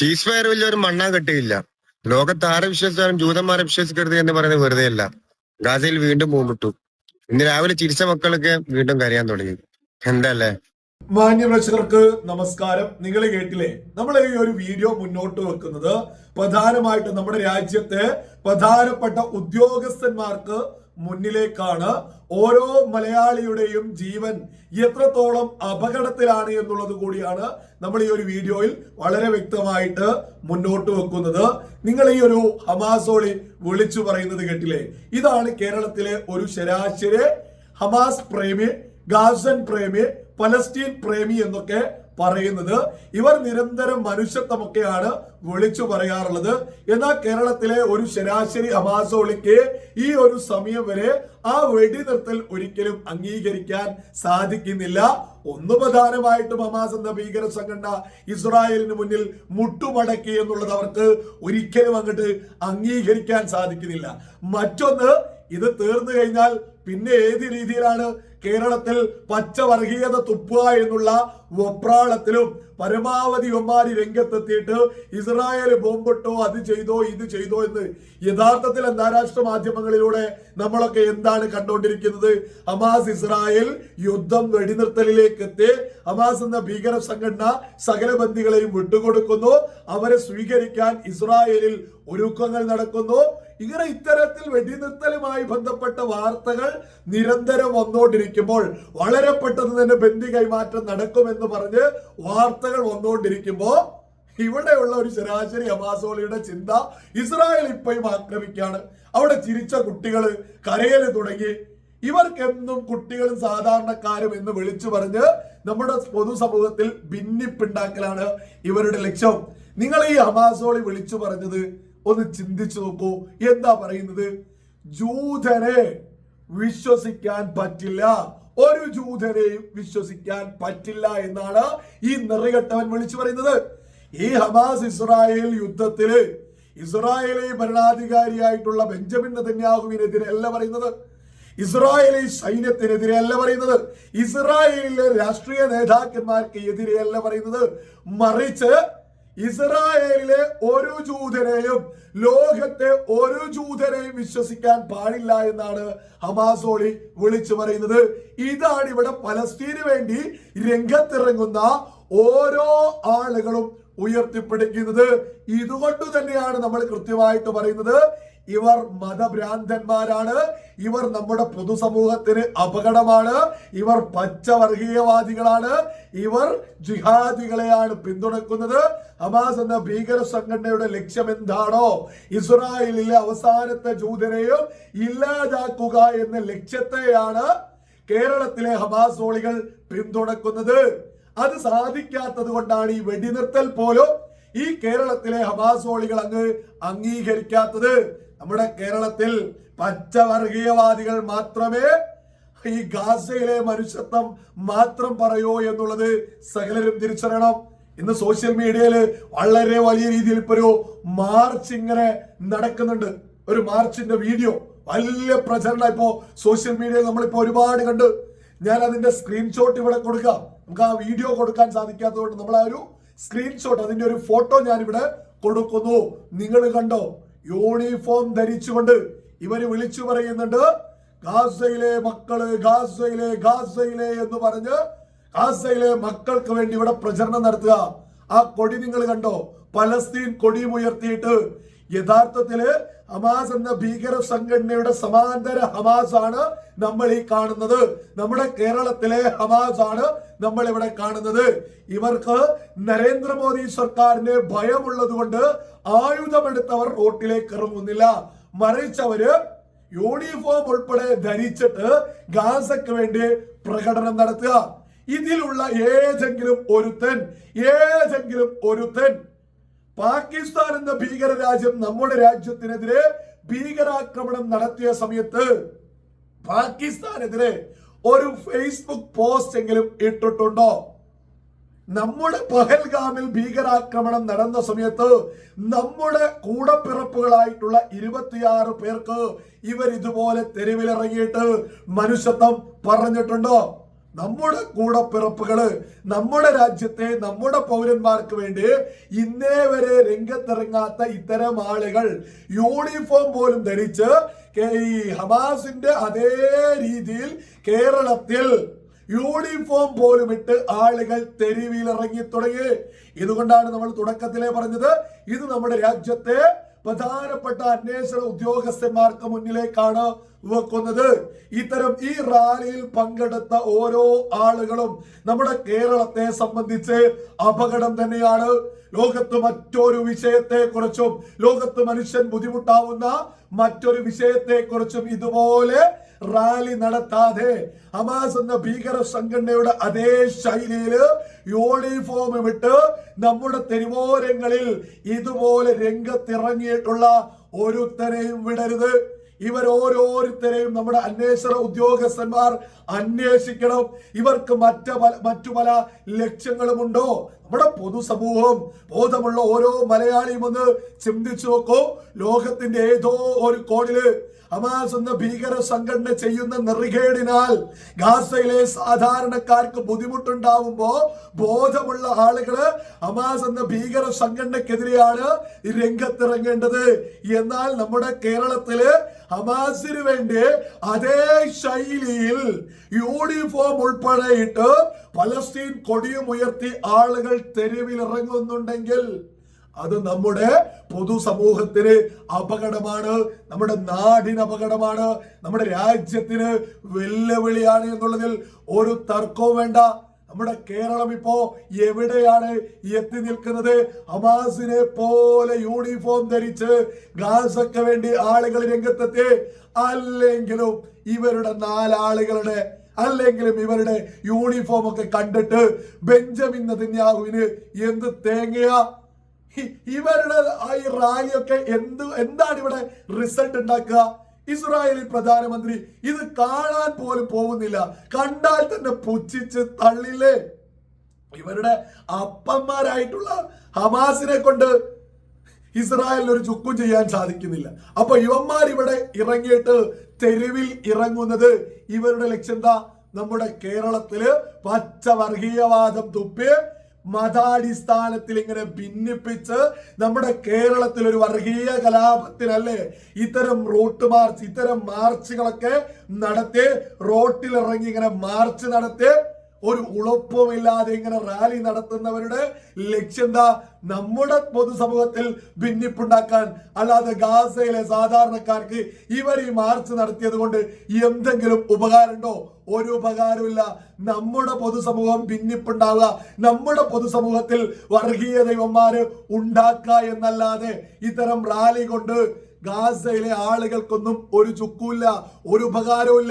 സീസ് ഫയർ വലിയൊരു മണ്ണാ കെട്ടിയില്ല. ലോകത്ത് ആരെ വിശ്വസിച്ചാലും ജൂതന്മാരെ വിശ്വസിക്കരുത് എന്ന് പറയുന്നത് വെറുതെയല്ല ഗാസയിൽ വീണ്ടും പൂമിട്ടു ഇന്ന് രാവിലെ ചിരിച്ച മക്കളൊക്കെ വീണ്ടും കരയാൻ തുടങ്ങി. എന്തല്ലേ? മാന്യ പ്രേക്ഷകർക്ക് നമസ്കാരം. നിങ്ങൾ കേട്ടില്ലേ? നമ്മൾ ഈ ഒരു വീഡിയോ മുന്നോട്ട് വെക്കുന്നത്. പ്രധാനമായിട്ടും നമ്മുടെ രാജ്യത്തെ പ്രധാനപ്പെട്ട ഉദ്യോഗസ്ഥന്മാർക്ക് മുന്നിലേക്കാണ് ഓരോ മലയാളിയുടെയും ജീവൻ എത്രത്തോളം അപകടത്തിലാണ് എന്നുള്ളത് കൂടിയാണ് നമ്മൾ ഈ ഒരു വീഡിയോയിൽ വളരെ വ്യക്തമായിട്ട് മുന്നോട്ട് വെക്കുന്നത്. നിങ്ങൾ ഈ ഒരു ഹമാസോളി വിളിച്ചു പറയുന്നത് കേട്ടില്ലേ? ഇതാണ് കേരളത്തിലെ ഒരു ശരാശരി ഹമാസ് പ്രേമി ഗാസൻ പ്രേമി പലസ്തീൻ പ്രേമി എന്നൊക്കെ പറയുന്നത് ഇവർ നിരന്തരം മനുഷ്യത്വമൊക്കെയാണ് വിളിച്ചു പറയാറുള്ളത്. എന്നാൽ കേരളത്തിലെ ഒരു ശരാശരി ഹമാസോളിക്ക് ഈ ഒരു സമയം വരെ ആ വെടിനിർത്തൽ ഒരിക്കലും അംഗീകരിക്കാൻ സാധിക്കുന്നില്ല. ഒന്ന് പ്രധാനമായിട്ടും ഹമാസ് എന്ന ഭീകര സംഘടന ഇസ്രായേലിന് മുന്നിൽ മുട്ടുമടക്കി എന്നുള്ളത് അവർക്ക് ഒരിക്കലും അങ്ങോട്ട് അംഗീകരിക്കാൻ സാധിക്കുന്നില്ല. മറ്റൊന്ന് ഇത് തീർന്നു കഴിഞ്ഞാൽ പിന്നെ ഏത് രീതിയിലാണ് കേരളത്തിൽ പച്ചവർഗീയത തുപ്പുക എന്നുള്ള വെപ്രാളത്തിലും പരമാവധി ഒമാരി രംഗത്തെത്തിയിട്ട് ഇസ്രായേൽ ബോംബിട്ടോ അത് ചെയ്തോ ഇത് ചെയ്തോ എന്ന് യഥാർത്ഥത്തിൽ അന്താരാഷ്ട്ര മാധ്യമങ്ങളിലൂടെ നമ്മളൊക്കെ എന്താണ് കണ്ടുകൊണ്ടിരിക്കുന്നത്? ഹമാസ് ഇസ്രായേൽ യുദ്ധം വെടിനിർത്തലിലേക്ക് എത്തി ഹമാസ് എന്ന ഭീകര സംഘടന സകല ബന്ദികളെയും വിട്ടുകൊടുക്കുന്നു. അവരെ സ്വീകരിക്കാൻ ഇസ്രായേലിൽ ഒരുക്കങ്ങൾ നടക്കുന്നു. ഇങ്ങനെ ഇത്തരത്തിൽ വെടിനിർത്തലുമായി ബന്ധപ്പെട്ട വാർത്തകൾ നിരന്തരം വന്നുകൊണ്ടിരിക്കുമ്പോൾ വളരെ പെട്ടെന്ന് തന്നെ ബന്ദി കൈമാറ്റം നടക്കുമെന്ന് പറഞ്ഞ് വാർത്തകൾ വന്നുകൊണ്ടിരിക്കുമ്പോ ഇവിടെയുള്ള ഒരു ശരാശരി അമാസോളിയുടെ ചിന്ത ഇസ്രായേൽ ഇപ്പോഴും ആക്രമിക്കുകയാണ് അവിടെ ചിരിച്ച കുട്ടികൾ കരയൽ തുടങ്ങി. ഇവർക്കെന്നും കുട്ടികളും സാധാരണക്കാരും എന്ന് വിളിച്ചു പറഞ്ഞ് നമ്മുടെ പൊതുസമൂഹത്തിൽ ഭിന്നിപ്പുണ്ടാക്കലാണ് ഇവരുടെ ലക്ഷ്യം. നിങ്ങൾ ഈ അമാസോളി വിളിച്ചു പറഞ്ഞത് ഒന്ന് ചിന്തിച്ചു നോക്കൂ. എന്താ പറയുന്നത്? ജൂതരെ വിശ്വസിക്കാൻ പറ്റില്ല. ഒരു ജൂതരെയും വിശ്വസിക്കാൻ പറ്റില്ല എന്നാണ് ഈ നിറകെട്ടവൻ വിളിച്ചു പറയുന്നത്. ഈ ഹമാസ് ഇസ്രായേൽ യുദ്ധത്തിൽ ഇസ്രായേലി ഭരണാധികാരിയായിട്ടുള്ള ബെഞ്ചമിൻ നെതന്യാഹുവിനെതിരെ അല്ല പറയുന്നത്. ഇസ്രായേലി സൈന്യത്തിനെതിരെ അല്ല പറയുന്നത്. ഇസ്രായേലിലെ രാഷ്ട്രീയ നേതാക്കന്മാർക്ക് എതിരെയല്ല പറയുന്നത്. മറിച്ച് ഇസ്രായേലിലെ ഒരു ജൂതനെയും ലോകത്തെ ഒരു ജൂതനെയും വിശ്വസിക്കാൻ പാടില്ല എന്നാണ് ഹമാസോളി വിളിച്ചു പറയുന്നത്. ഇതാണ് ഇവിടെ പലസ്തീന് വേണ്ടി രംഗത്തിറങ്ങുന്ന ഓരോ ആളുകളും ഉയർത്തിപ്പിടിക്കുന്നത്. ഇതുകൊണ്ട് തന്നെയാണ് നമ്മൾ കൃത്യമായിട്ട് പറയുന്നത്. ഇവർ മതഭ്രാന്തന്മാരാണ്. ഇവർ നമ്മുടെ പൊതുസമൂഹത്തിന് അപകടമാണ്. ഇവർ പച്ചവർഗീയവാദികളാണ്. ഇവർ ജിഹാദികളെയാണ് പിന്തുണക്കുന്നത്. ഹമാസ് എന്ന ഭീകര സംഘടനയുടെ ലക്ഷ്യം എന്താണോ? ഇസ്രായേലിലെ അവസാനത്തെ ജൂതരെയും ഇല്ലാതാക്കുക എന്ന ലക്ഷ്യത്തെയാണ് കേരളത്തിലെ ഹമാസ് ഓളികൾ പിന്തുണക്കുന്നത്. അത് സാധിക്കാത്തത് കൊണ്ടാണ് ഈ വെടിനിർത്തൽ പോലും ഈ കേരളത്തിലെ ഹമാസോളികൾ അങ്ങ് അംഗീകരിക്കാത്തത്. നമ്മുടെ കേരളത്തിൽ പച്ചവർഗീയവാദികൾ മാത്രമേ ഈ ഗാസയിലെ മനുഷ്യത്വം മാത്രം പറയോ എന്നുള്ളത് സകലരും തിരിച്ചറിയണം. ഇന്ന് സോഷ്യൽ മീഡിയയിൽ വളരെ വലിയ രീതിയിൽ ഇപ്പൊ ഒരു മാർച്ച് ഇങ്ങനെ നടക്കുന്നുണ്ട്. ഒരു മാർച്ചിന്റെ വീഡിയോ. വലിയ പ്രചരണം ഇപ്പോ സോഷ്യൽ മീഡിയയിൽ നമ്മളിപ്പോ ഒരുപാട് കണ്ട്. ഞാൻ അതിന്റെ സ്ക്രീൻഷോട്ട് ഇവിടെ കൊടുക്കാം. നമുക്ക് ആ വീഡിയോ കൊടുക്കാൻ സാധിക്കാത്തതുകൊണ്ട് നമ്മൾ ആ ഒരു സ്ക്രീൻഷോട്ട് അതിന്റെ ഒരു ഫോട്ടോ ഞാൻ ഇവിടെ കൊടുക്കുന്നു. നിങ്ങൾ കണ്ടോ? യൂണിഫോം ധരിച്ചുകൊണ്ട് ഇവർ വിളിച്ചു പറയുന്നുണ്ട് ഗാസയിലെ മക്കൾ ഗാസയിലെ ഗാസയിലെ എന്ന് പറഞ്ഞ് ഗാസയിലെ മക്കൾക്ക് വേണ്ടി ഇവിടെ പ്രചരണം നടത്തുക. ആ കൊടി നിങ്ങൾ കണ്ടോ? പലസ്തീൻ കൊടിയും ഉയർത്തിയിട്ട് യഥാർത്ഥത്തിൽ ഹമാസ് എന്ന ഭീകര സംഘടനയുടെ സമാന്തര ഹമാസ് ആണ് നമ്മൾ ഈ കാണുന്നത്. നമ്മുടെ കേരളത്തിലെ ഹമാസ് ആണ് നമ്മൾ ഇവിടെ കാണുന്നത്. ഇവർക്ക് നരേന്ദ്രമോദി സർക്കാരിന് ഭയമുള്ളത് കൊണ്ട് ആയുധമെടുത്തവർ റോട്ടിലേക്ക് ഇറങ്ങുന്നില്ല. മറിച്ചവര് യൂണിഫോം ഉൾപ്പെടെ ധരിച്ചിട്ട് ഗാസക്ക് വേണ്ടി പ്രകടനം നടത്തുക. ഇതിലുള്ള ഏതെങ്കിലും ഒരുത്തൻ ഏതെങ്കിലും ഒരുത്തൻ പാകിസ്ഥാൻ എന്ന ഭീകര രാജ്യം നമ്മുടെ രാജ്യത്തിനെതിരെ ഭീകരാക്രമണം നടത്തിയ സമയത്ത് പാകിസ്ഥാനെതിരെ ഒരു ഫേസ്ബുക്ക് പോസ്റ്റ് എങ്കിലും ഇട്ടിട്ടുണ്ടോ? നമ്മുടെ പഹൽഗാമിൽ ഭീകരാക്രമണം നടന്ന സമയത്ത് നമ്മുടെ കൂടപ്പിറപ്പുകളായിട്ടുള്ള ഇരുപത്തിയാറ് പേർക്ക് ഇവർ ഇതുപോലെ തെരുവിലിറങ്ങിയിട്ട് മനുഷ്യത്വം പറഞ്ഞിട്ടുണ്ടോ? നമ്മുടെ കൂടപ്പിറപ്പുകൾ നമ്മുടെ രാജ്യത്തെ നമ്മുടെ പൗരന്മാർക്ക് വേണ്ടി ഇന്നേ വരെ രംഗത്തിറങ്ങാത്ത ഇത്തരം ആളുകൾ യൂണിഫോം പോലും ധരിച്ച് ഈ ഹമാസിന്റെ അതേ രീതിയിൽ കേരളത്തിൽ യൂണിഫോം പോലും ഇട്ട് ആളുകൾ തെരുവിൽ ഇറങ്ങി തുടങ്ങി. ഇതുകൊണ്ടാണ് നമ്മൾ തുടക്കത്തിലെ പറഞ്ഞത്. ഇത് നമ്മുടെ രാജ്യത്തെ പ്രധാനപ്പെട്ട അന്വേഷണ ഉദ്യോഗസ്ഥന്മാർക്ക് മുന്നിലേക്കാണ് വെക്കുന്നത്. ഇത്തരം ഈ റാലിയിൽ പങ്കെടുത്ത ഓരോ ആളുകളും നമ്മുടെ കേരളത്തെ സംബന്ധിച്ച് അപകടം തന്നെയാണ്. ലോകത്ത് മറ്റൊരു വിഷയത്തെ കുറിച്ചും ലോകത്ത് മനുഷ്യൻ ബുദ്ധിമുട്ടാവുന്ന മറ്റൊരു വിഷയത്തെ കുറിച്ചും ഇതുപോലെ റാലി നടത്താതെ ഹമാസ് എന്ന ഭീകര സംഘടനയുടെ അതേ ശൈലിയിൽ യൂണിഫോം ഇട്ട് നമ്മുടെ തെരുവോരങ്ങളിൽ ഇതുപോലെ രംഗത്തിറങ്ങിയിട്ടുള്ള ഒരുത്തരെയും വിടരുത്. ഇവർ ഓരോരുത്തരെയും നമ്മുടെ അന്വേഷണ ഉദ്യോഗസ്ഥന്മാർ അന്വേഷിക്കണം. ഇവർക്ക് മറ്റു മറ്റു പല ലക്ഷ്യങ്ങളുമുണ്ടോ? നമ്മുടെ പൊതുസമൂഹം ബോധമുള്ള ഓരോ മലയാളിയും ഒന്ന് ചിന്തിച്ചു നോക്കൂ. ലോകത്തിന്റെ ഏതോ ഒരു കോണിൽ ഹമാസ് എന്ന ഭീകര സംഘടന ചെയ്യുന്ന നെറികേടിനാൽ ഗാസയിലെ സാധാരണക്കാർക്ക് ബുദ്ധിമുട്ടുണ്ടാവുമ്പോ ബോധമുള്ള ആളുകൾ ഹമാസ് എന്ന ഭീകര സംഘടനക്കെതിരെയാണ് രംഗത്തിറങ്ങേണ്ടത്. എന്നാൽ നമ്മുടെ കേരളത്തിൽ ഹമാസിന് വേണ്ടി അതേ ശൈലിയിൽ യൂണിഫോം ഉൾപ്പെടെയിട്ട് പലസ്തീൻ കൊടിയും ഉയർത്തി ആളുകൾ തെരുവിൽ ഇറങ്ങുന്നുണ്ടെങ്കിൽ അത് നമ്മുടെ പൊതുസമൂഹത്തിന് അപകടമാണ് നമ്മുടെ നാടിന് അപകടമാണ് നമ്മുടെ രാജ്യത്തിന് വെല്ലുവിളിയാണ് എന്നുള്ളതിൽ ഒരു തർക്കവും വേണ്ട. നമ്മുടെ കേരളം ഇപ്പോ എവിടെയാണ് എത്തി നിൽക്കുന്നത്? അമാസിനെ പോലെ യൂണിഫോം ധരിച്ച് ഗാസക്ക് വേണ്ടി ആളുകൾ രംഗത്തെത്തി. അല്ലെങ്കിലും ഇവരുടെ നാലാളുകളുടെ അല്ലെങ്കിലും ഇവരുടെ യൂണിഫോം ഒക്കെ കണ്ടിട്ട് ബെഞ്ചമിൻ നദിന്യാഹുവിന് എന്ത് തേങ്ങയ? ഇവരുടെ ഈ റാലിയൊക്കെ എന്ത് എന്താണ് ഇവിടെ റിസൾട്ട് ഉണ്ടാക്കുക? ഇസ്രായേലി പ്രധാനമന്ത്രി ഇത് കാണാൻ പോലും പോകുന്നില്ല. കണ്ടാൽ തന്നെ പുച്ഛിച്ച് തള്ളില്ലേ? ഇവരുടെ അപ്പന്മാരായിട്ടുള്ള ഹമാസിനെ കൊണ്ട് ഇസ്രായേലിന് ഒരു ചുക്കും ചെയ്യാൻ സാധിക്കുന്നില്ല. അപ്പൊ ഇവന്മാർ ഇവിടെ ഇറങ്ങിയിട്ട് തെരുവിൽ ഇറങ്ങുന്നത് ഇവരുടെ ലക്ഷ്യം എന്താ? നമ്മുടെ കേരളത്തിൽ പച്ചവർഗീയവാദം തുപ്പി മതാടിസ്ഥാനത്തിൽ ഇങ്ങനെ ഭിന്നിപ്പിച്ച് നമ്മുടെ കേരളത്തിൽ ഒരു വർഗീയ കലാപത്തിനല്ലേ ഇത്തരം റൂട്ട് മാർച്ച് ഇത്തരം മാർച്ചുകളൊക്കെ നടത്തി റോട്ടിൽ ഇറങ്ങി ഇങ്ങനെ മാർച്ച് നടത്തി ഒരു ഉളപ്പുമില്ലാതെ ഇങ്ങനെ റാലി നടത്തുന്നവരുടെ ലക്ഷ്യം എന്താ? നമ്മുടെ പൊതുസമൂഹത്തിൽ ഭിന്നിപ്പുണ്ടാക്കാൻ അല്ലാതെ ഗാസയിലെ സാധാരണക്കാർക്ക് ഇവർ ഈ മാർച്ച് നടത്തിയത് കൊണ്ട് എന്തെങ്കിലും ഉപകാരമുണ്ടോ? ഒരു ഉപകാരമില്ല നമ്മുടെ പൊതുസമൂഹം ഭിന്നിപ്പുണ്ടാവുക നമ്മുടെ പൊതുസമൂഹത്തിൽ വർഗീയ ദൈവന്മാര് ഉണ്ടാക്കുക എന്നല്ലാതെ ഇത്തരം റാലി കൊണ്ട് ഗാസയിലെ ആളുകൾക്കൊന്നും ഒരു ചുക്കുമില്ല ഒരു ഉപകാരവും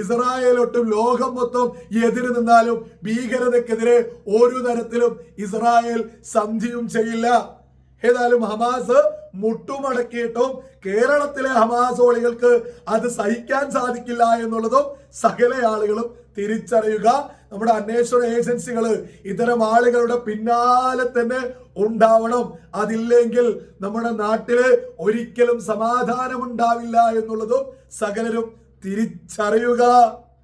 ഇസ്രായേലൊട്ടും ലോകം മൊത്തം എതിര് നിന്നാലും ഭീകരതക്കെതിരെ ഒരു തരത്തിലും ഇസ്രായേൽ സന്ധിയും ചെയ്യില്ല. ഏതായാലും ഹമാസ് മുട്ടുമടക്കിയിട്ടും കേരളത്തിലെ ഹമാസോളികൾക്ക് അത് സഹിക്കാൻ സാധിക്കില്ല എന്നുള്ളതും സകല ആളുകളും തിരിച്ചറിയുക. നമ്മുടെ അന്വേഷണ ഏജൻസികൾ ഇത്തരം ആളുകളുടെ പിന്നാലെ തന്നെ ഉണ്ടാവണം. അതില്ലെങ്കിൽ നമ്മുടെ നാട്ടിൽ ഒരിക്കലും സമാധാനം ഉണ്ടാവില്ല എന്നുള്ളതും സകലരും തിരിച്ചറിയുക.